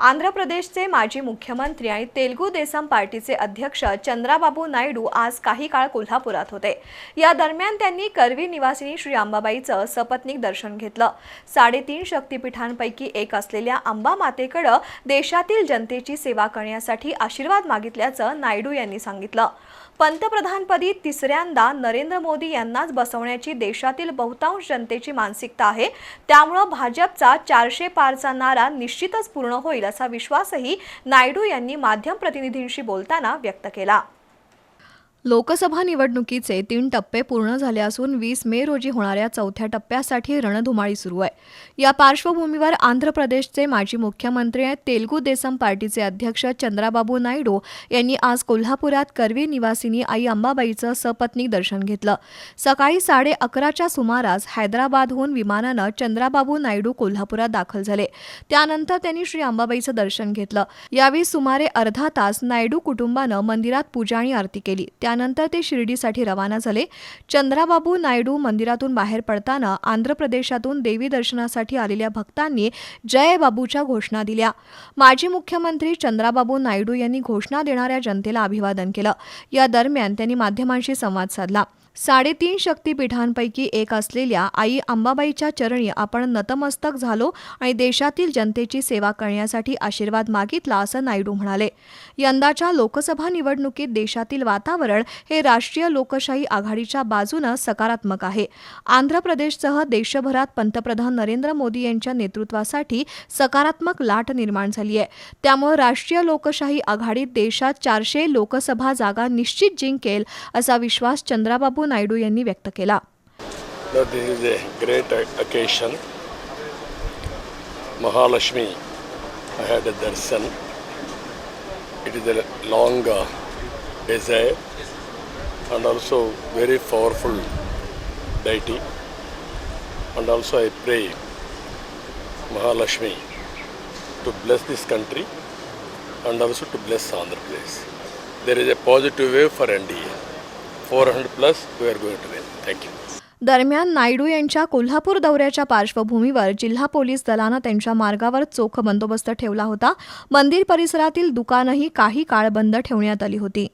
आंध्र प्रदेशचे माजी मुख्यमंत्री आणि तेलगू देसम पार्टीचे अध्यक्ष चंद्राबाबू नायडू आज काही काळ कोल्हापुरात होते. या दरम्यान त्यांनी करवी निवासिनी श्री अंबाबाईचं सपत्नीक दर्शन घेतलं. साडेतीन शक्तिपीठांपैकी एक असलेल्या अंबा मातेकडं देशातील जनतेची सेवा करण्यासाठी आशीर्वाद मागितल्याचं नायडू यांनी सांगितलं. पंतप्रधानपदी तिसऱ्यांदा नरेंद्र मोदी यांनाच बसवण्याची देशातील बहुतांश जनतेची मानसिकता आहे. त्यामुळं भाजपचा चारशे पारचा नारा निश्चितच पूर्ण होईल असा विश्वासही नायडू यांनी माध्यम प्रतिनिधींशी बोलताना व्यक्त केला. लोकसभा निवडणुकीचे तीन टप्पे पूर्ण झाले असून वीस मे रोजी होणाऱ्या चौथ्या टप्प्यासाठी रणधुमाळी सुरू आहे. या पार्श्वभूमीवर आंध्र प्रदेशचे माजी मुख्यमंत्री तेलगू देसम पार्टीचे अध्यक्ष चंद्राबाबू नायडू यांनी आज कोल्हापुरात करवी निवासिनी आई अंबाबाईचं सपत्नीक दर्शन घेतलं. सकाळी साडे अकराच्या सुमारास हैदराबादहून विमानानं चंद्राबाबू नायडू कोल्हापुरात दाखल झाले. त्यानंतर त्यांनी श्री अंबाबाईचं दर्शन घेतलं. यावेळी सुमारे अर्धा तास नायडू कुटुंबानं मंदिरात पूजा आणि आरती केली. त्या त्यानंतर ते शिर्डीसाठी रवाना झाले. चंद्राबाबू नायडू मंदिरातून बाहेर पडताना आंध्र प्रदेशातून देवी दर्शनासाठी आलेल्या भक्तांनी जय बाबूच्या घोषणा दिल्या. माजी मुख्यमंत्री चंद्राबाबू नायडू यांनी घोषणा देणाऱ्या जनतेला अभिवादन केलं. या दरम्यान त्यांनी माध्यमांशी संवाद साधला. साडेतीन शक्तीपीठांपैकी एक असलेल्या आई अंबाबाईच्या चरणी आपण नतमस्तक झालो आणि देशातील जनतेची सेवा करण्यासाठी आशीर्वाद मागितला असं नायडू म्हणाले. यंदाच्या लोकसभा निवडणुकीत देशातील वातावरण हे राष्ट्रीय लोकशाही आघाडीच्या बाजूनं सकारात्मक आहे. आंध्र प्रदेशसह देशभरात पंतप्रधान नरेंद्र मोदी यांच्या नेतृत्वासाठी सकारात्मक लाट निर्माण झाली आहे. त्यामुळे राष्ट्रीय लोकशाही आघाडीत देशात चारशे लोकसभा जागा निश्चित जिंकेल असा विश्वास चंद्राबाबू नायडू यांनी व्यक्त केला No, this is a great o- occasion. Mahalakshmi, I had a darshan. It is a long uh, desire and also very powerful deity. And also I pray Mahalakshmi to bless this country and also to bless Andhra Pradesh. There is a positive wave for NDA. 400 plus, we are going to win. Thank दरम्यान नायडू यांच्या कोल्हापूर दौऱ्याच्या पार्श्वभूमीवर जिल्हा police दलानं त्यांच्या मार्गावर चोख बंदोबस्त ठेवला होता. मंदिर परिसरातील दुकानंही काही काळ बंद ठेवण्यात आली होती.